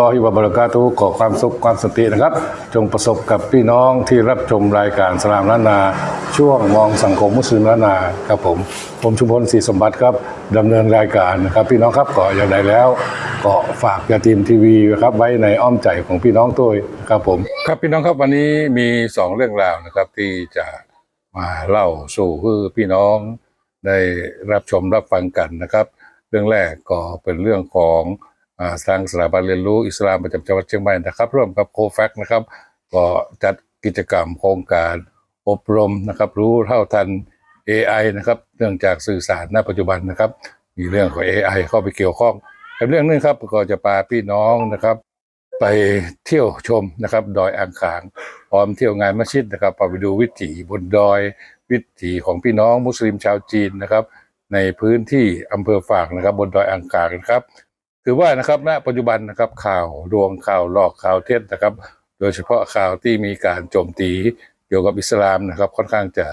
รอฮิวะบารักาตุฮ์ขอความสุขความสตินะครับ จงประสบกับพี่น้องที่รับชมรายการสลามล้านนา ช่วงมองสังคมมุสลิมล้านนาครับผม ผมชุมพลศรีสมบัติครับดำเนินรายการนะครับ พี่น้องครับก่ออย่างไรแล้ว ก็ฝากยาทีมทีวีนะครับไว้ในอ้อมใจของพี่น้องตัวครับผม ครับพี่น้องครับวันนี้มีสองเรื่องราวนะครับ ที่จะมาเล่าสู่ให้พี่น้องได้รับชมรับฟังกันนะครับ เรื่องแรกก็เป็นเรื่องของ ทางสถาบันเรียนรู้อิสลามประจำจังหวัดเชียงใหม่นะครับ ร่วมกับโคแฟกนะครับ ก็จัดกิจกรรมโครงการอบรมนะครับ รู้เท่าทัน AI นะครับ เนื่องจากสื่อสารณปัจจุบันนะครับ มีเรื่องของ AI เข้าไปเกี่ยวข้องกับเรื่องนึงครับก็จะพาพี่น้องนะครับ ไปเที่ยวชมนะครับดอยอ่างขางพร้อมเที่ยวงานมัสยิดนะครับไปดูวิถีบนดอย วิถีของพี่น้องมุสลิมชาวจีนนะครับ ในพื้นที่อำเภอฝางนะครับ บนดอยอ่างขางนะครับ ถือว่านะครับณปัจจุบันนะครับข่าวรวงข่าวหลอกข่าวเท็จนะครับ โดยเฉพาะข่าวที่มีการโจมตีเกี่ยวกับอิสลามนะครับ ค่อนข้างจะ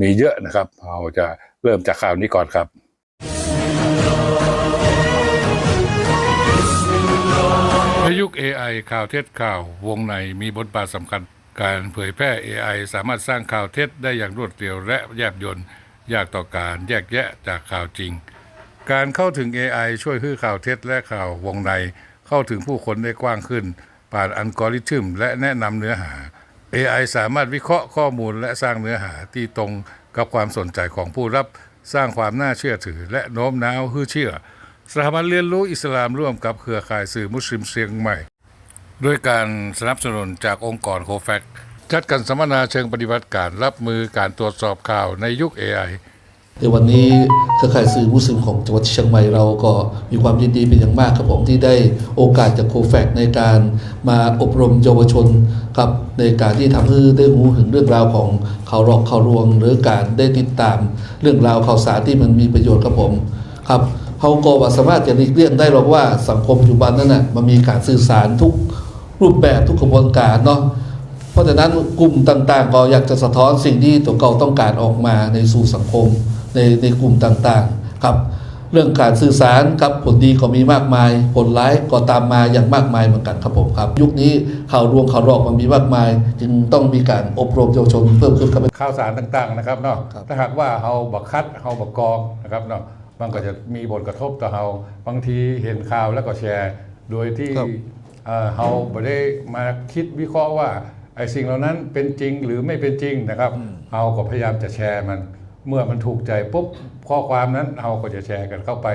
มีเยอะนะครับ เราจะเริ่มจากข่าวนี้ก่อนครับในยุค AI ข่าวเท็จข่าววงในมีบทบาทสำคัญ การเผยแพร่ AI สามารถสร้างข่าวเท็จได้อย่างรวดเร็วและแยบยลยากต่อการแยกแยะจากข่าวจริง การเข้าถึง AI ช่วยให้ข่าวเท็จและข่าววงใน เข้าถึงผู้คนได้กว้างขึ้น ผ่านอัลกอริทึมและแนะนำเนื้อหา AI สามารถวิเคราะห์ข้อมูลและสร้างเนื้อหาที่ตรงกับความสนใจของผู้รับ สร้างความน่าเชื่อถือ และโน้มน้าวให้เชื่อ สถาบันเรียนรู้อิสลามร่วมกับเครือข่ายสื่อมุสลิมเชียงใหม่ ด้วยการสนับสนุนจากองค์กรโคแฟกจัดการสัมมนาเชิงปฏิบัติการรับมือการตรวจสอบข่าวในยุค AI ในวันนี้เครือข่ายสื่อมุสลิมของจังหวัดเชียงใหม่เราก็มีความยินดีเป็นอย่างมากครับผมที่ได้โอกาสจากโคแฟกในการมาอบรมเยาวชนครับในการที่ทำให้ได้รู้ถึงเรื่องราวของข่าวหลอกข่าวลวง หรือการได้ติดตามเรื่องราวข่าวสารที่มันมีประโยชน์ครับผมครับเขาก็ว่าสามารถจะหลีกเลี่ยงได้หรอกว่าสังคมปัจจุบันนั้นน่ะมันมีการสื่อสารทุกรูปแบบทุกกระบวนการเนาะเพราะฉะนั้นกลุ่มต่างๆ ก็อยากจะสะท้อนสิ่งที่ตัวเขาต้องการออกมาในสู่สังคม ในในกลุ่มต่างๆครับ เรื่องการสื่อสารครับผลดีก็มีมากมาย ผลร้ายก็ตามมาอย่างมากมายเหมือนกันครับผมครับ ยุคนี้ข่าวรวงข่าวหลอกมันมีมากมาย จึงต้องมีการอบรมเยาวชนเพิ่มขึ้นครับ ข่าวสารต่างๆนะครับเนาะครับ ถ้าหากว่าเฮาบักคัดเฮาบักกองนะครับเนาะมันก็จะมีผลกระทบต่อเฮาบางทีเห็นข่าวแล้วก็แชร์ โดยที่ครับ เอ่อเฮาไม่ได้มาคิดวิเคราะห์ว่าไอ้สิ่งเหล่านั้นเป็นจริงหรือไม่เป็นจริงนะครับเฮาก็พยายามจะแชร์มัน เมื่อมันถูกใจปุ๊บข้อความนั้นเฮาก็จะแชร์กันเข้าไป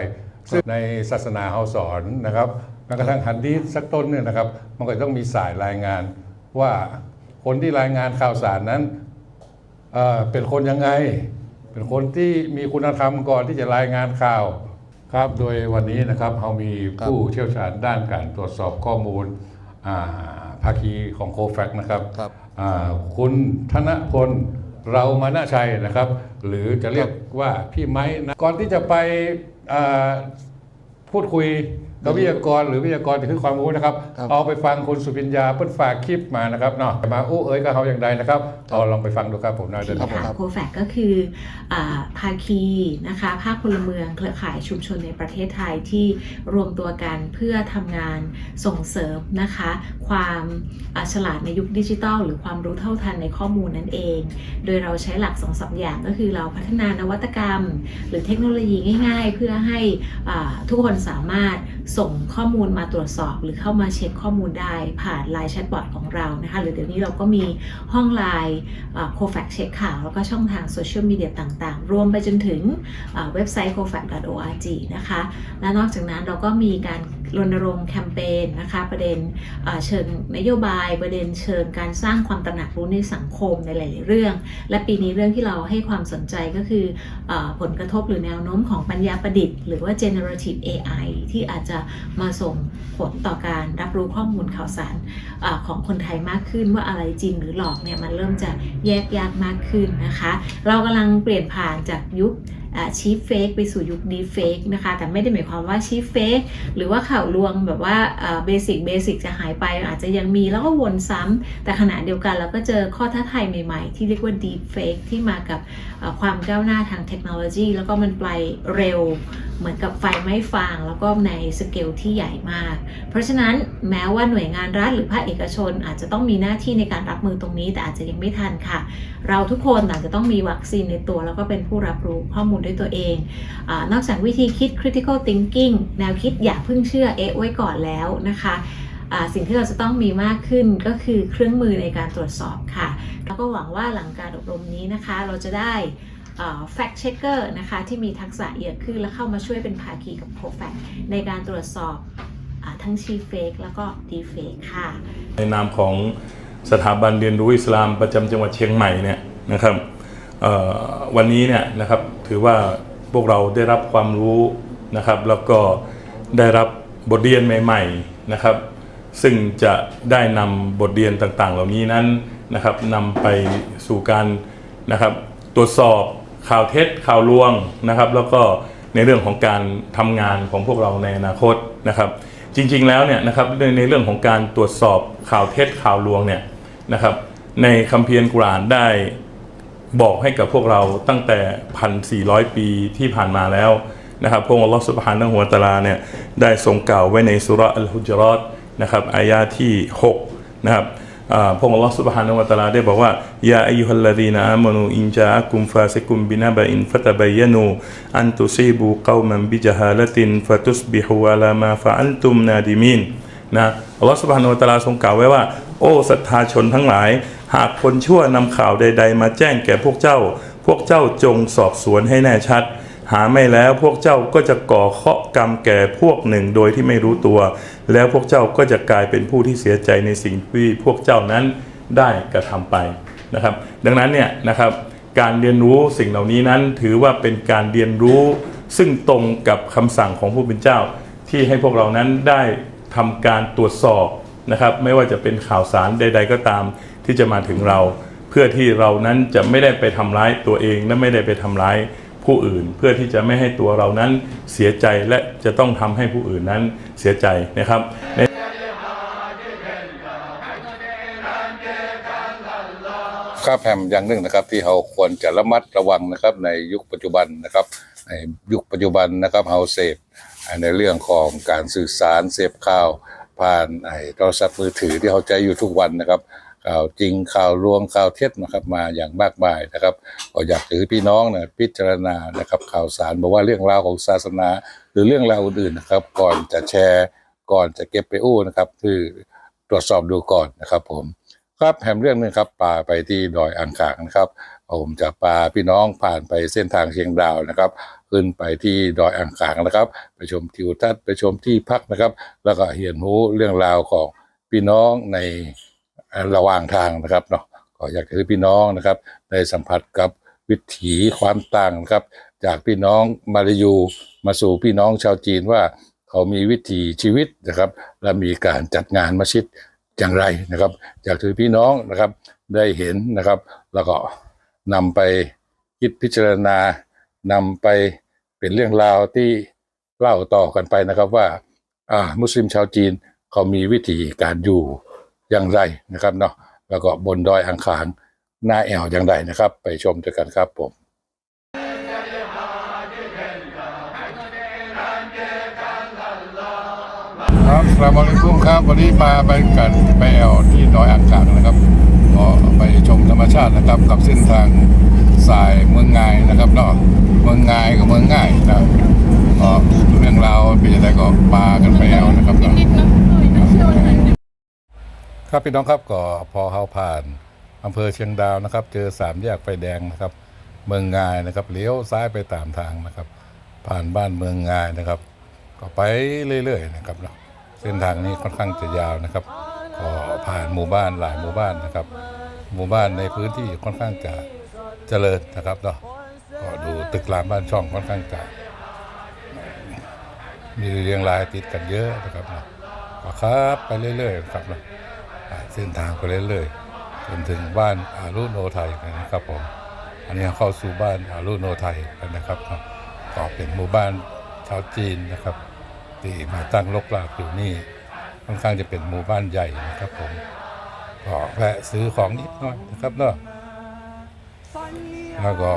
ซึ่งในศาสนาเฮาสอนนะครับแม้กระทั่งหันดีษสักต้นเนี่ยนะครับ มันก็ต้องมีสายรายงานว่าคนที่รายงานข่าวสารนั้นเอ่อเป็นคนยังไง เป็นคนที่มีคุณธรรมก่อนที่จะรายงานข่าวครับ โดยวันนี้นะครับเรามีผู้เชี่ยวชาญด้านการตรวจสอบข้อมูลอ่าภาคีของโคแฟกนะครับครับอ่าคุณธนพล เรามานาชัยนะครับ หรือจะเรียกว่าพี่ไม้นะก่อนที่จะไปพูดคุย กับวิทยากรหรือวิทยากรที่คือความรู้นะครับ ครับเอาไปฟังคุณสุพิญญาเพิ่นฝากคลิปมานะครับเนาะมาอู้เอ๋ยกับเขาอย่างใดนะครับเอาลองไปฟังดูครับผมนะเดินครับผมค่ะโคแฟกก็คืออาภาคีนะคะภาคพลเมืองเครือข่ายชุมชนในประเทศไทยที่รวมตัวกันเพื่อทำงานส่งเสริมนะคะ ความอ่าฉลาดในยุคดิจิทัลหรือความรู้เท่าทันในข้อมูลนั่นเอง โดยเราใช้หลักสองสามอย่างก็คือเราพัฒนานวัตกรรม หรือเทคโนโลยีง่าย ๆ เพื่อให้อ่าทุกคนสามารถส่งข้อมูลมาตรวจสอบ หรือเข้ามาเช็คข้อมูลได้ผ่านไลน์แชทบอทของเรานะคะหรือเดี๋ยวนี้เราก็มีห้องไลน์โคแฟกเช็คข่าว แล้วก็ช่องทางโซเชียลมีเดียต่างๆ รวมไปจนถึงเว็บไซต์ cofac.org นะคะ และนอกจากนั้นเราก็มีการ รณรงค์แคมเปญนะคะ ประเด็นเชิงนโยบายประเด็นเชิงการสร้างความตระหนักรู้ในสังคมในหลาย ๆ เรื่อง และปีนี้เรื่องที่เราให้ความสนใจก็คืออผลกระทบหรือแนวโน้มของปัญญาประดิษฐ์หรือว่า generative AI ที่อาจจะมาส่งผลต่อการรับรู้ข้อมูลข่าวสารอของคนไทยมากขึ้นว่าอะไรจริงหรือหลอกเนี่ยมันเริ่มจะแยกยากมากขึ้นนะคะ เรากำลังเปลี่ยนผ่านจากยุค ชีฟเฟกไปสู่ยุคดีเฟกนะคะ แต่ไม่ได้หมายความว่าชีฟเฟกหรือว่าข่าวลวงแบบว่าเบสิกเบสิกจะหายไป อาจจะยังมีแล้วก็วนซ้ำแต่ขณะเดียวกันเราก็เจอข้อท้าทายใหม่ๆ ที่เรียกว่าดีเฟกที่มากับความก้าวหน้าทางเทคโนโลยี แล้วก็มันไปเร็วเหมือนกับไฟไม้ฟาง แล้วก็ในสเกลที่ใหญ่มาก เพราะฉะนั้นแม้ว่าหน่วยงานรัฐหรือภาคเอกชน อาจจะต้องมีหน้าที่ในการรับมือตรงนี้ แต่อาจจะยังไม่ทันค่ะ เราทุกคนต่างจะต้องมีวัคซีนในตัว แล้วก็เป็นผู้รับรู้ข้อมูลด้วยตัวเองอนอกจากวิธีคิด critical thinking แนวคิดอย่าเพิ่งเชื่อเอ๊ะไว้ก่อนแล้วนะคะสิ่งที่เราจะต้องมีมากขึ้นก็คือเครื่องมือในการตรวจสอบค่ะ แล้วก็หวังว่าหลังการอบรมนี้นะคะ เราจะได้ fact checker นะคะที่มีทักษะเยอะขึ้นและเข้ามาช่วยเป็นภาคีกับ CoFact ในการตรวจสอบอทั้ง Cheap Fake แล้วก็ Deep Fake ค่ะ ในนามของสถาบันเรียนรู้อิสลามประจำจังหวัดเชียงใหม่เนี่ยนะครับวันนี้เนี่ยนะครับถือว่าพวกเราได้รับความรู้นะครับ แล้วก็ได้รับบทเรียนใหม่ ๆนะครับ ซึ่งจะได้นำบทเรียนต่างๆ เหล่านี้นั้นนะครับนำไปสู่การนะครับตรวจสอบ ข่าวเท็จข่าวลวงนะครับ แล้วก็ในเรื่องของการทำงานของพวกเราในอนาคตนะครับ จริงๆแล้วเนี่ยนะครับในเรื่องของการตรวจสอบข่าวเท็จข่าวลวงเนี่ยนะครับในคัมภีร์กุรอานได้บอกให้กับพวกเราตั้งแต่ 1,400 ปีที่ผ่านมาแล้วนะครับพระองค์อัลลอฮฺสุบฮานะฮูวะตะอาลาเนี่ยได้ทรงกล่าวไว้ในสุระอัลฮุจรอตนะครับอายาที่ 6 นะครับ พระองค์อัลลอฮฺสุบฮานะฮูวะตะอาลาได้บอกว่ายาอายุฮัลลดีนอามานูอินจาอักุมฟาซิกุมบินะบะอินฟะตะบัยยานูอันตุซีบูกอมันบิจฮาละตินฟะตุสบิฮูอะลามาฟะอัลตุมนาดิมีนนะอัลลอฮฺสุบฮานาอัลตะอาลาทรงกล่าวไว้ว่า โอ้ศรัทธาชนทั้งหลาย หากคนชั่วนำข่าวใด ๆ มาแจ้งแก่พวกเจ้า พวกเจ้าจงสอบสวนให้แน่ชัด หาไม่แล้วพวกเจ้าก็จะก่อเคราะห์กรรมแก่พวกหนึ่งโดยที่ไม่รู้ตัว แล้วพวกเจ้าก็จะกลายเป็นผู้ที่เสียใจในสิ่งที่พวกเจ้านั้นได้กระทำไปนะครับ ดังนั้นเนี่ยนะครับการเรียนรู้สิ่งเหล่านี้นั้นถือว่าเป็นการเรียนรู้ซึ่งตรงกับคำสั่งของผู้เป็นเจ้า ที่ให้พวกเรานั้นได้ทำการตรวจสอบนะครับไม่ว่าจะเป็นข่าวสารใด ๆ ก็ตามที่จะมาถึงเรา เพื่อที่เรานั้นจะไม่ได้ไปทำร้ายตัวเองและไม่ได้ไปทำร้าย ผู้อื่น เพื่อที่จะไม่ให้ตัวเรานั้นเสียใจและจะต้องทำให้ผู้อื่นนั้นเสียใจนะครับครับแฮมอย่างหนึ่งนะครับ ที่เราควรจะระมัดระวังนะครับ ในยุคปัจจุบันนะครับในยุคปัจจุบันนะครับเราเสพในเรื่องของการสื่อสารเสพข่าว ผ่านไอ้โทรศัพท์มือถือที่เราใช้อยู่ทุกวันนะครับ ข่าวจริงข่าวลวงข่าวเท็จนะครับมาอย่างมากมายนะครับก็อยากถือพี่น้องนะพิจารณานะครับข่าวสารบอกว่าเรื่องราวของศาสนา หรือเรื่องราวอื่นๆนะครับ ก่อนจะแชร์ ก่อนจะเก็บไปอู้นะครับ คือตรวจสอบดูก่อนนะครับ ผมครับแหมเรื่องหนึงครับป่าไปที่ดอยอ่างขางนะครับผมจะพาพี่น้องผ่านไปเส้นทางเชียงดาวนะครับ ขึ้นไปที่ดอยอ่างขางนะครับ ไปชมทิวทัศน์ไปชมที่พักนะครับ แล้วก็เห็นรู้เรื่องราวของพี่น้องใน ระหว่างทางนะครับเนาะก็อยากให้พี่น้องนะครับได้สัมผัสกับวิถีความต่างนะครับ จากพี่น้องมาลายูมาสู่พี่น้องชาวจีนว่าเขามีวิถีชีวิตนะครับ และมีการจัดงานมัสยิดอย่างไรนะครับอยากถือพี่น้องนะครับได้เห็นนะครับ แล้วก็นำไปคิดพิจารณานำไปเป็นเรื่องราวที่เล่าต่อกันไปนะครับว่าอ่ามุสลิมชาวจีนเขามีวิธีการอยู่ อย่างไรนะครับเนาะแล้วก็บนดอยอังคารหน้าแอวอย่างไรนะครับ ไปชมด้วยกันครับผมครับสลามอะลัยกุมครับ วันนี้มาไปกันไปแอลที่ดอยอ่างขางนะครับก็ไปชมธรรมชาตินะครับ กับเส้นทางสายเมืองงายนะครับเนาะเมืองงายกับเมืองง่ายนะก็เรื่องราวเป็นยังไงก็ปากันไปแอลนะครับเนาะ ครับพี่น้องครับก็พอเขาผ่านอำเภอเชียงดาวนะครับ เจอสามแยกไฟแดงนะครับ เมืองงายนะครับเลี้ยวซ้ายไปตามทางนะครับ ผ่านบ้านเมืองงายนะครับ ก็ไปเรื่อยๆนะครับเนาะเส้นทางนี้ค่อนข้างจะยาวนะครับ ก็ผ่านหมู่บ้านหลายหมู่บ้านนะครับ หมู่บ้านในพื้นที่ค่อนข้างจะเจริญนะครับเนาะก็ดูตึกรามบ้านช่องค่อนข้างจะมีเรียงรายติดกันเยอะนะครับเนาะครับไปเรื่อยๆครับเนาะ เส้นทางไปเรื่อยๆจนถึงบ้านอารุโนไทยนะครับผมอันนี้เข้าสู่บ้านอารุโนไทยกันนะครับก็เป็นหมู่บ้านชาวจีนนะครับ ที่มาตั้งรกรากอยู่นี่ค่อนข้างจะเป็นหมู่บ้านใหญ่นะครับผมก็แวะซื้อของนิดหน่อยนะครับเนาะแล้วก็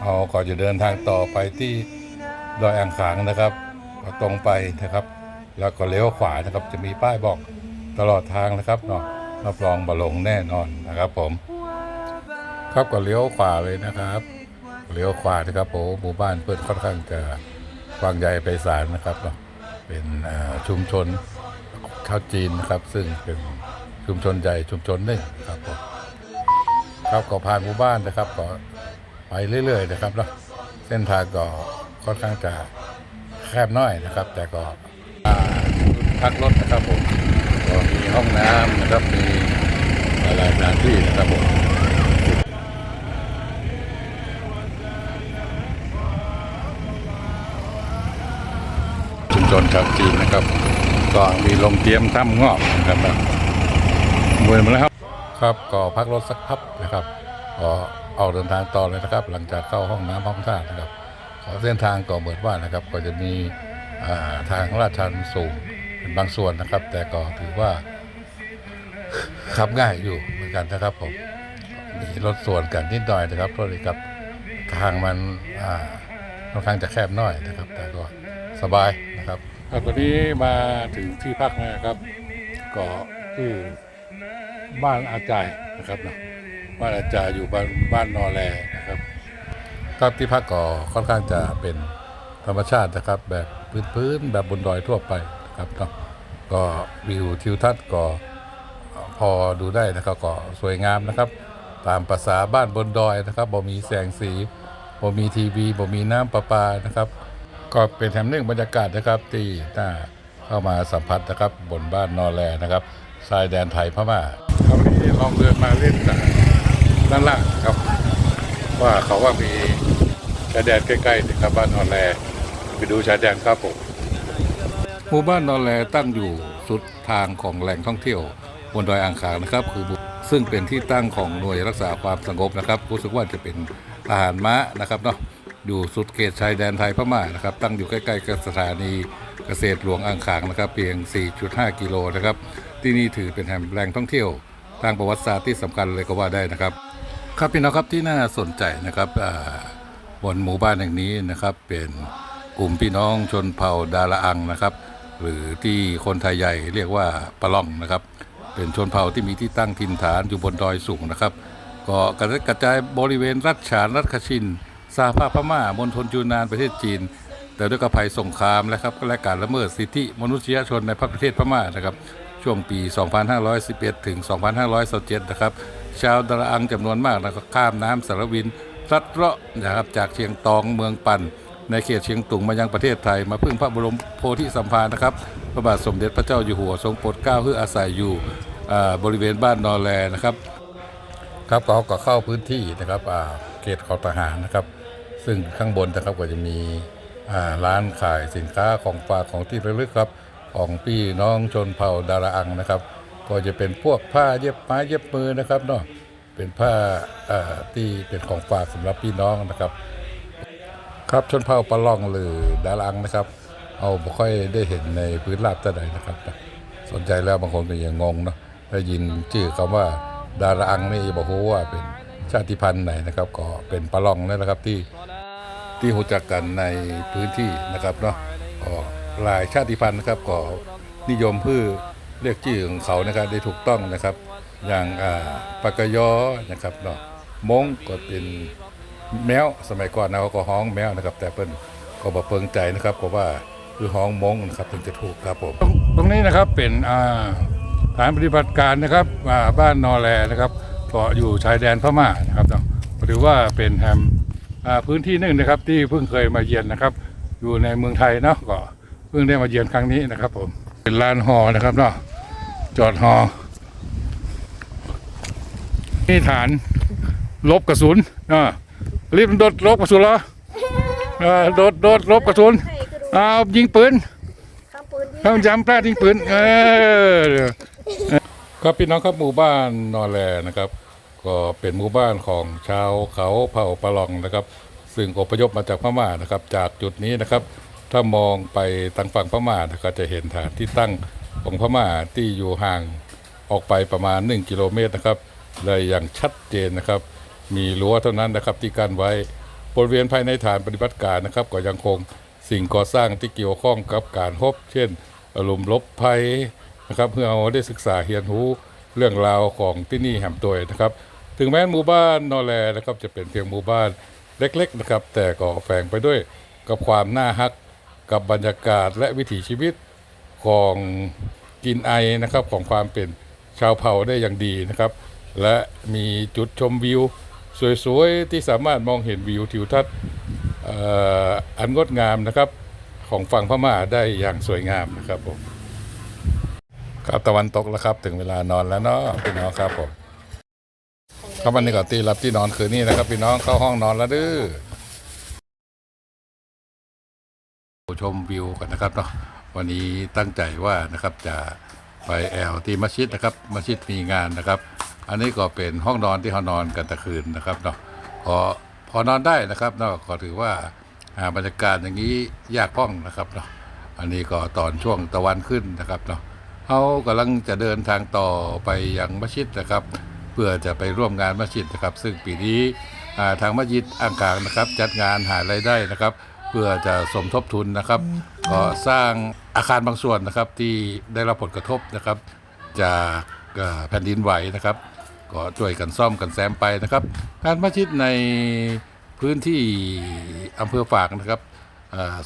เอาก่อนจะเดินทางต่อไปที่ดอยอ่างขางนะครับก็ตรงไปนะครับ แล้วก็เลี้ยวขวานะครับจะมีป้ายบอก ตลอดทางนะครับเนาะรับรองบะหลงแน่นอนนะครับผม ครับก็เลี้ยวขวาเลยนะครับ เลี้ยวขวานะครับโอ้หมู่บ้านเปิดค่อนข้างจะกว้างใหญ่ไพศาลนะครับเนาะเป็นชุมชนชาวจีนนะครับ ซึ่งเป็นชุมชนใหญ่ชุมชนหนึ่งครับผมครับก็ผ่านหมู่บ้านนะครับก็ไปเรื่อย ๆ นะครับเนาะเส้นทางก็ค่อนข้างจะแคบน้อยนะครับ แต่ก็อ่าพักรถนะครับผม ห้องน้ำนะครับมีหลายสถานที่นะครับผมชุมชนชาวจีนนะครับ ก็มีลงเตรียมถ้ำงอกนะครับมวยมาแล้วครับครับก็พักรถสักพักนะครับก็เอาเดินทางต่อเลยนะครับ หลังจากเข้าห้องน้ำห้องท่านะครับขอเส้นทางก็เหมือนว่านะครับ ก็จะมีาทางลาดชันสูงเป็นบางส่วนนะครับ แต่ก็ถือว่า ขับง่ายอยู่เหมือนกันนะครับผมมีรถส่วนกันนิดหน่อยนะครับเพราะเลยครับทางมันอ่าค่อนข้างจะแคบหน่อยนะครับ แต่ก็สบายนะครับครับวันนี้มาถึงที่พักนะครับก็ที่บ้านอาจายนะครับเนาะบ้านอาจายอยู่บ้านบ้านนอแลนะครับครับที่พักก็ค่อนข้างจะเป็นธรรมชาตินะครับ แบบพื้นๆแบบบนดอยทั่วไปนะครับเนาะก็วิวทิวทัศน์ก็ พอดูได้นะครับก็สวยงามนะครับ ตามภาษาบ้านบนดอยนะครับบ่มีแสงสีบ่มีทีวีบ่มีน้ำประปานะครับ ก็เป็นแถมหนึ่งบรรยากาศนะครับที่น่าเข้ามาสัมผัสนะครับบนบ้านนอแลนะครับชายแดนไทยพม่าครับวันนี้ลองเดินมาเล่นด้านล่างครับ ว่าเขาว่ามีชายแดนใกล้ๆนะครับบ้านนอแลไปดูชายแดนครับผมหมู่บ้านนอนแลตั้งอยู่สุดทางของแหล่งท่องเที่ยว บนดอยอ่างขางนะครับ คือบุซึ่งเป็นที่ตั้งของหน่วยรักษาความสงบนะครับ รู้สึกว่าจะเป็นทหารม้านะครับเนาะอยู่สุดเขตชายแดนไทยพม่านะครับ ตั้งอยู่ใกล้ๆกับสถานีเกษตรหลวงอ่างขางนะครับ เพียง 4.5 กิโลนะครับ ที่นี่ถือเป็นแหล่งท่องเที่ยวทางประวัติศาสตร์ที่สำคัญเลยก็ว่าได้นะครับ ครับพี่น้องครับที่น่าสนใจนะครับบนหมู่บ้านแห่งนี้นะครับเป็นกลุ่มพี่น้องชนเผ่าดาราอังนะครับ หรือที่คนไทยใหญ่เรียกว่าปะล่องนะครับ เป็นชนเผ่าที่มีที่ตั้งถิ่นฐานอยู่บนดอยสูงนะครับก็กระกระจายบริเวณรัฐฉานรัฐคชินสหภาพพม่ามณฑลยูนานประเทศจีน แต่ด้วยกับภัยสงครามและครับและการละเมิดสิทธิมนุษยชนในประเทศพม่านะครับช่วงปี 2511 ถึง 2527 นะครับ ชาวดาราอังจำนวนมากนะครับข้ามน้ำสารวินรัดเลาะนะครับจากเชียงตองเมืองปัน ในเขตเชียงตุงมายังประเทศไทย มาพึ่งพระบรมโพธิสัมภารนะครับ พระบาทสมเด็จพระเจ้าอยู่หัวทรงโปรดเกล้าเพื่ออาศัยอยู่บริเวณบ้านนอแลนะครับครับเขาก็เข้าพื้นที่นะครับเขตขอทหารนะครับ ซึ่งข้างบนนะครับก็จะมีร้านขายสินค้าของฝากของที่ระลึกครับ ของพี่น้องชนเผ่าดาราอังนะครับ ก็จะเป็นพวกผ้าเย็บไม้เย็บมือนะครับเนาะเป็นผ้าที่เป็นของฝากสำหรับพี่น้องนะครับ ครับชนเผ่าปะล่องหรือดาราอังนะครับ เอาไม่ค่อยได้เห็นในพื้นราบแต่ใดนะครับ สนใจแล้วบางคนก็ยังงงเนาะได้ยินชื่อคำว่าดาราอังนี่บอกว่าเป็นชาติพันธุ์ไหนนะครับ ก็เป็นปะล่องนั่นแหละครับที่ที่รู้จักกันในพื้นที่นะครับเนาะก็หลายชาติพันธุ์นะครับก็นิยมพื่อเรียกชื่อของเขานะครับได้ถูกต้องนะครับ อย่างอ่าปากกยอนะครับเนาะมงก็เป็นแมวสมัยก่อนนะเขาก็ห้องแมวนะครับ แต่เปิ้นก็บอกเปิงใจนะครับก็ว่า คือห้องมงนะครับถึงจะถูกครับผมตรงนี้นะครับเป็นฐานปฏิบัติการนะครับบ้านนอแลนะครับก็อยู่ชายแดนพม่านะครับเนาะก็ถือว่าเป็นแฮมพื้นที่หนึ่งนะครับ ที่เพิ่งเคยมาเยือนนะครับ อยู่ในเมืองไทยเนาะก็เพิ่งได้มาเยือนครั้งนี้นะครับผมเป็นลานหอนะครับเนาะจอดหอนี่ฐานลบกระสุนอ่ารีบโดดลบกระสุนเหรออ่าโดดโดดลบกระสุน อ้าวยิงปืนข้ามปืนข้ามจำพลาดยิงปืนเออครับพี่น้องครับหมู่บ้านนอแลนะครับ ก็เป็นหมู่บ้านของชาวเขาเผ่าปะลองนะครับ ซึ่งอพยพมาจากพม่านะครับ จากจุดนี้นะครับ ถ้ามองไปทางฝั่งพม่านะครับจะเห็นฐานที่ตั้งของพม่าที่อยู่ห่างออกไปประมาณ 1 กิโลเมตรนะครับเลยอย่างชัดเจนนะครับ มีรั้วเท่านั้นนะครับที่กั้นไว้บริเวณภายในฐานปฏิบัติการนะครับ ก็ยังคง สิ่งก่อสร้างที่เกี่ยวข้องกับการพบ เช่นอารมณ์ลบภัยนะครับเพื่อเอาได้ศึกษาเรียนรู้เรื่องราวของที่นี่แหมตัวนะครับ ถึงแม้หมู่บ้านนอแลนะครับจะเป็นเพียงหมู่บ้านเล็กๆนะครับ แต่ก็แฝงไปด้วยกับความน่าฮักกับบรรยากาศและวิถีชีวิตของกินไอนะครับของความเป็นชาวเผ่าได้อย่างดีนะครับ และมีจุดชมวิว สวยๆ ที่สามารถมองเห็นวิวทิวทัศน์ อันงดงามนะครับของฝั่งพม่าได้อย่างสวยงามนะครับผมครับตะวันตกแล้วครับ ถึงเวลานอนแล้วเนาะพี่น้องครับผมครับวันนี้ก็ตีรับที่นอนคืนนี้นะครับ พี่น้องเข้าห้องนอนแล้วเด้อชมวิวกันนะครับเนาะวันนี้ตั้งใจว่านะครับจะไปแอลที่มัสยิดนะครับมัสยิดมีงานนะครับ อันนี้ก็เป็นห้องนอนที่เขานอนกันตะคืนนะครับเนาะพอ พอนอนได้นะครับเนาะก็ถือว่าหาบรรยากาศอย่างนี้ยากพ้องนะครับเนาะอันนี้ก็ตอนช่วงตะวันขึ้นนะครับเนาะเขากำลังจะเดินทางต่อไปยังมัสยิดนะครับ เพื่อจะไปร่วมงานมัสยิดนะครับ ซึ่งปีนี้ทางมัสยิดอ่างกางนะครับ จัดงานหารายได้นะครับ เพื่อจะสมทบทุนนะครับก็สร้างอาคารบางส่วนนะครับที่ได้รับผลกระทบนะครับ จากแผ่นดินไหวนะครับ ก็ช่วยกันซ่อมกันแซมไปนะครับงานมัสยิดในพื้นที่อำเภอฝางนะครับ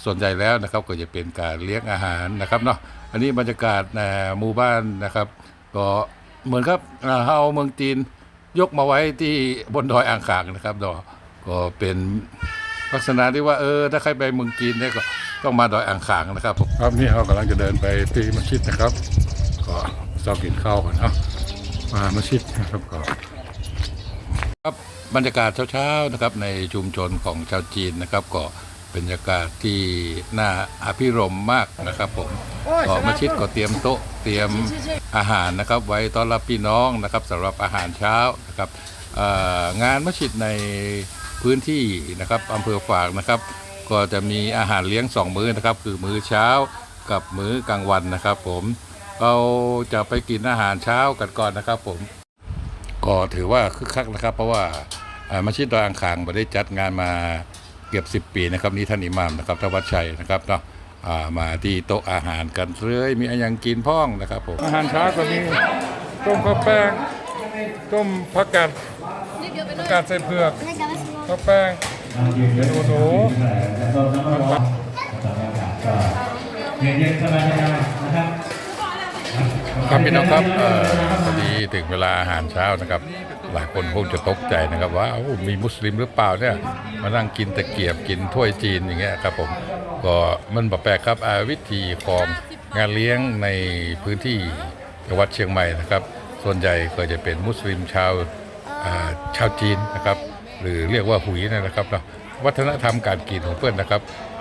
ส่วนใหญ่แล้วนะครับก็จะเป็นการเลี้ยงอาหารนะครับเนาะอันนี้บรรยากาศในหมู่บ้านนะครับ ก็เหมือนครับเอาเมืองจีนยกมาไว้ที่บนดอยอ่างขางนะครับเนาะก็เป็นลักษณะที่ว่าเออถ้าใครไปเมืองจีนเนี่ยก็ต้องมาดอยอ่างขางนะครับครับนี่เรากำลังจะเดินไปที่มัสยิดนะครับ ก็ชอบกินข้าวก่อนเนาะ มามัสยิดนะครับก็ครับบรรยากาศเช้าๆนะครับในชุมชนของชาวจีนนะครับก็เป็นบรรยากาศที่น่าอภิรมย์มากนะครับผมก็มัสยิดก็เตรียมโต๊ะเตรียมอาหารนะครับ ไว้ต้อนรับพี่น้องนะครับสำหรับอาหารเช้านะครับเอ่องานมัสยิดในพื้นที่นะครับอำเภอฝางนะครับ ก็จะมีอาหารเลี้ยงสองมื้อนะครับ คือมื้อเช้ากับมื้อกลางวันนะครับผม เราจะไปกินอาหารเช้ากันก่อนนะครับผม ก็ถือว่าคึกคักนะครับ เพราะว่ามัสยิดดอยอ่างขางมาได้จัดงานมาเกือบ 10 ปีนะครับนี่ท่านอิหม่ามนะครับทวัชชัยนะครับเนาะามาที่โต๊ะอาหารกันเรื่อยมีอะไรยังกินพ้องนะครับผมอาหารเช้าก็มีต้มข้าวแป้งต้มผักกาดผักกาดใส่เผือกข้าวแป้งเป็นหนูหนูครับ ครับพี่น้องครับเอ่อพอดีถึงเวลาอาหารเช้านะครับ หลายคนคงจะตกใจนะครับว่าอ้ามีมุสลิมหรือเปล่าเนี่ยมานั่งกินตะเกียบกินถ้วยจีนอย่างเงี้ยครับผมก็มันแบบแปลกครับอ่าวิธีของงานเลี้ยงในพื้นที่จังหวัดเชียงใหม่นะครับ ส่วนใหญ่ก็จะเป็นมุสลิมชาวอ่าชาวจีนนะครับ หรือเรียกว่าหุยเนยนะครับเนาะวัฒนธรรมการกินของเพื่อนนะครับ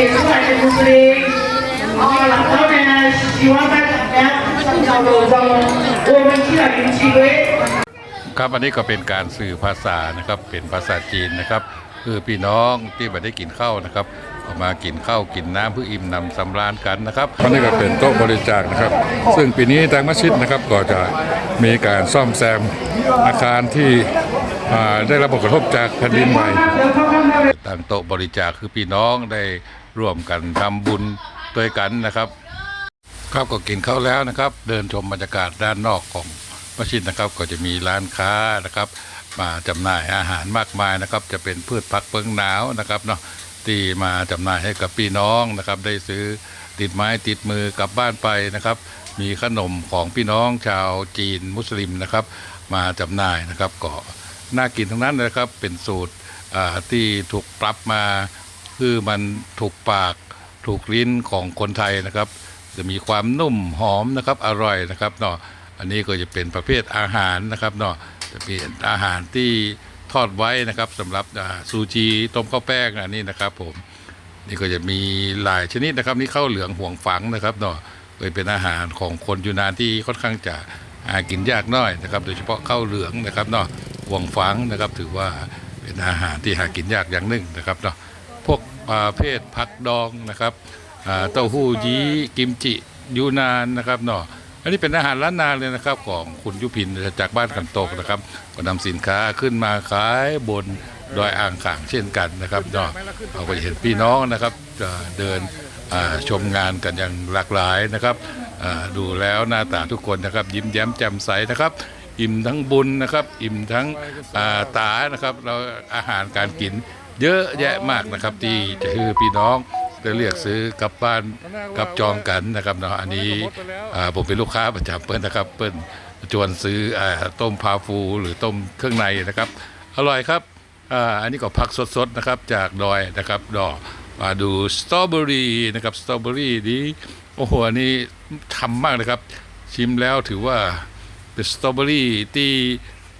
Kehidupan muslim Orang tahun yang siwakan dan Jauh-jauh Orang kira yang siwe ครับอันนี้ก็เป็นการสื่อภาษานะครับเป็นภาษาจีนนะครับคือพี่น้องที่มาได้กินข้าวนะครับออกมากินข้าวกินน้ำเพื่ออิ่มนำสำราญกันนะครับอันนี้ก็เป็นโต๊ะบริจาคนะครับ ซึ่งปีนี้ทางมัสยิดนะครับก็จะมีการซ่อมแซมอาคารที่ได้รับผลกระทบจากแผ่นดินไหวตั้งโต๊ะบริจาคคือพี่น้องได้ ร่วมกันทำบุญด้วยกันนะครับ ครับก็กินข้าวแล้วนะครับ เดินชมบรรยากาศด้านนอกของมัสยิดนะครับ ก็จะมีร้านค้านะครับ มาจำหน่ายอาหารมากมายนะครับ จะเป็นพืชผักเพิงหนาวนะครับเนาะที่มาจำหน่ายให้กับพี่น้องนะครับ ได้ซื้อติดไม้ติดมือกลับบ้านไปนะครับ มีขนมของพี่น้องชาวจีนมุสลิมนะครับ มาจำหน่ายนะครับก็น่ากินทั้งนั้นนะครับเป็นสูตรอ่าที่ถูกปรับมา คือมันถูกปากถูกลิ้นของคนไทยนะครับ จะมีความนุ่มหอมนะครับอร่อยนะครับเนาะอันนี้ก็จะเป็นประเภทอาหารนะครับเนาะจะเป็นอาหารที่ทอดไว้นะครับสำหรับซูจีต้มข้าวแป้งอันนี้นะครับผมนี่ก็จะมีหลายชนิดนะครับ นี่ข้าวเหลืองห่วงฝังนะครับเนาะเคยเป็นอาหารของคนยูนานที่ค่อนข้างจะหากินยากน้อยนะครับ โดยเฉพาะข้าวเหลืองนะครับเนาะห่วงฝังนะครับ ถือว่าเป็นอาหารที่หากินยากอย่างหนึ่งนะครับเนาะ เภทผักดองนะครับเต้าหู้ยี้กิมจิยูนานนะครับเนาะอันนี้เป็นอาหารล้านนาเลยนะครับ ของคุณยุพินจากบ้านกันโตกนะครับ ก็นำสินค้าขึ้นมาขายบนดอยอ่างขางเช่นกันนะครับเนาะเราก็จะเห็นพี่น้องนะครับเดินชมงานกันอย่างหลากหลายนะครับดูแล้วหน้าตาทุกคนนะครับ ยิ้มแย้มแจ่มใสนะครับอิ่มทั้งบุญนะครับ อิ่มทั้งตานะครับเราอาหารการกิน เยอะแยะมากนะครับที่จะคือพี่น้องจะเรียกซื้อกลับบ้านกลับจองกันนะครับเนาะอันนี้ผมเป็นลูกค้าประจำเปิ้ลนะครับ เปิ้ลจวนซื้อต้มพาฟูหรือต้มเครื่องในนะครับ อร่อยครับอันนี้ก็ผักสดๆนะครับจากดอยนะครับดอกมาดูสตรอเบอรี่นะครับสตรอเบอรี่นี้โอ้โหอันนี้ทำมากนะครับ ชิมแล้วถือว่าเป็นสตรอเบอรี่ที่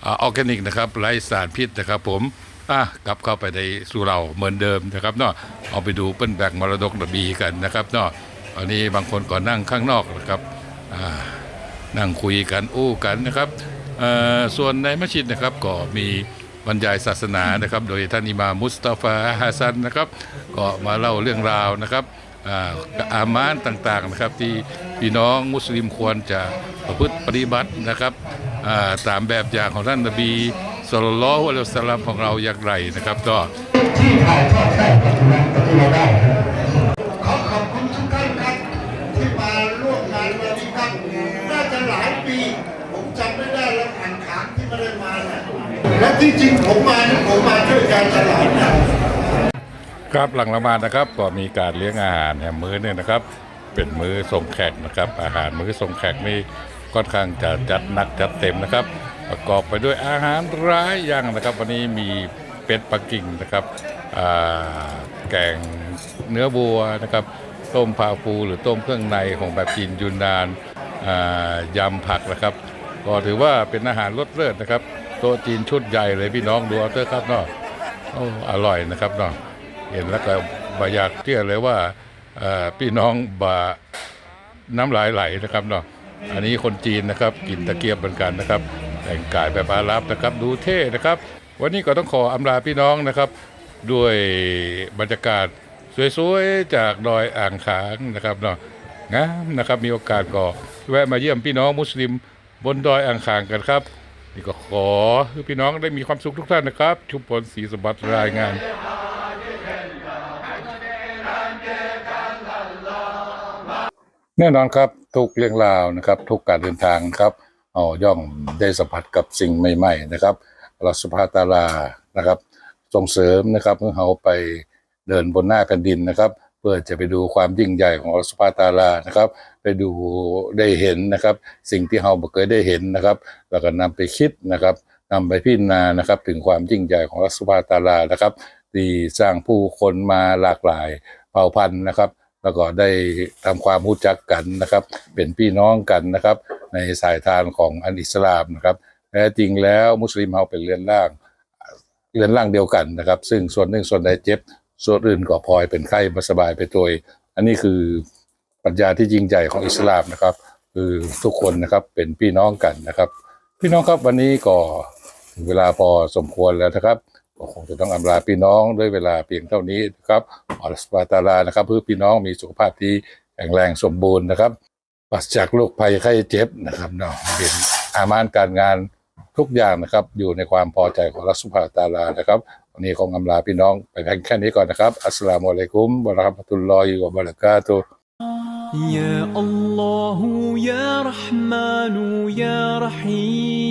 ออร์แกนิกนะครับไร้สารพิษนะครับผม อะกลับเข้าไปในสู่เราเหมือนเดิมนะครับเนาะเอาไปดูเปิ้นแบกมรดกระบีกันนะครับเนาะอันนี้บางคนก็นั่งข้างนอกนะครับอ่านั่งคุยกันอู้กันนะครับเออส่วนในมัสยิดนะครับก็มีบรรยายศาสนานะครับ โดยท่านอิมามุสตาฟาฮาซันนะครับ ก็มาเล่าเรื่องราวนะครับอ่าอามานต่างๆนะครับที่พี่น้องมุสลิมควรจะประพฤติปฏิบัตินะครับอ่าตามแบบอย่างของท่านนบี สุลต่านละฮ์อะลัยฮิวะสัลลัมของเราอย่างไรนะครับ ก็ที่ถ่ายทอดได้ปัจจุบันที่เราได้ขอขอบคุณทุกท่านครับที่มาร่วมงานวันนี้ครับน่าจะหลายปี ผมจำไม่ได้แล้วอ่านขานที่ไม่ได้มาเนี่ยและที่จริงผมมาเนี่ยผมมาช่วยการตลาดนะครับหลังละหมาดนะครับก็มีการเลี้ยงอาหารแหมมื้อเนี่ยนะครับ เป็นมื้อส่งแขกนะครับ อาหารมื้อส่งแขกนี่ค่อนข้างจะจัดหนักจัดเต็มนะครับ ประกอบไปด้วยอาหารร้ายอย่างนะครับ วันนี้มีเป็ดปักกิ่งนะครับแกงเนื้อวัวนะครับ ต้มพาฟูหรือต้มเครื่องในของแบบจีนยูนนานยำผักนะครับ ก็ถือว่าเป็นอาหารรสเลิศนะครับโต๊ะจีนชุดใหญ่เลยพี่น้องดูเอาเถอะครับเนาะโอ้อร่อยนะครับเนาะเห็นแล้วก็บอยากเชื่อเลยว่าพี่น้องบาน้ำลายไหลนะครับเนาะอันนี้คนจีนนะครับกินตะเกียบเหมือนกันนะครับ แต่งกายแบบอาหรับนะครับดูเท่นะครับ วันนี้ก็ต้องขออำลาพี่น้องนะครับ ด้วยบรรยากาศสวยๆจากดอยอ่างขางนะครับเนาะงามนะครับมีโอกาสก็แวะมาเยี่ยมพี่น้องมุสลิมบนดอยอ่างขางกันครับนี่ก็ขอพี่น้องได้มีความสุขทุกท่านนะครับ ชุมพลศรีสมบัติรายงานแน่นอนครับทุกเรื่องราวนะครับ ทุกการเดินทางครับ เอาย่อมได้สัมผัสกับสิ่งใหม่ ๆ นะครับอัลลอฮฺสุบฮาตาลานะครับ ส่งเสริมนะครับเพื่อเราไปเดินบนหน้าแผ่นดินนะครับ เพื่อจะไปดูความยิ่งใหญ่ของอัสุบฮาตาลานะครับ ไปดูได้เห็นนะครับ สิ่งที่เราบ่เคยได้เห็นนะครับ แล้วก็นำไปคิดนะครับนำไปพิจารณานะครับ ถึงความยิ่งใหญ่ของอัสุบฮาตาลานะครับที่สร้างผู้คนมาหลากหลายเผ่าพันธุ์นะครับ แล้วก็ได้ทำความรู้จักกันนะครับ เป็นพี่น้องกันนะครับ ในสายทานของอันอิสลามนะครับแท้จริงแล้วมุสลิมเราเป็นเรือนร่างเรือนร่างเดียวกันนะครับ ซึ่งส่วนหนึ่งส่วนใดเจ็บ ส่วนอื่นก็พลอยเป็นไข้มาสบายไปโดยอันนี้คือปรัชญาที่ยิ่งใหญ่ของอิสลามนะครับ คือทุกคนนะครับเป็นพี่น้องกันนะครับ พี่น้องครับวันนี้ก็ถึงเวลาพอสมควรแล้วนะครับ ก็คงจะต้องอำลาพี่น้องด้วยเวลาเพียงเท่านี้นะครับอัลลอฮฺสุบฮานะฮูวะตะอาลานะครับ เพื่อพี่น้องมีสุขภาพที่แข็งแรงสมบูรณ์นะครับปราศจากโรคภัยไข้เจ็บนะครับเนาะเป็นอามานการงานทุกอย่างนะครับ อยู่ในความพอใจของอัลลอฮฺสุบฮานะฮูวะตะอาลานะครับ วันนี้คงอำลาพี่น้องไปเพียงแค่นี้ก่อนนะครับอัสสลามุอะลัยกุมวะเราะห์มะตุลลอฮิวะบะเราะกาตุฮ์ يا الله يا رحمن يا رحيم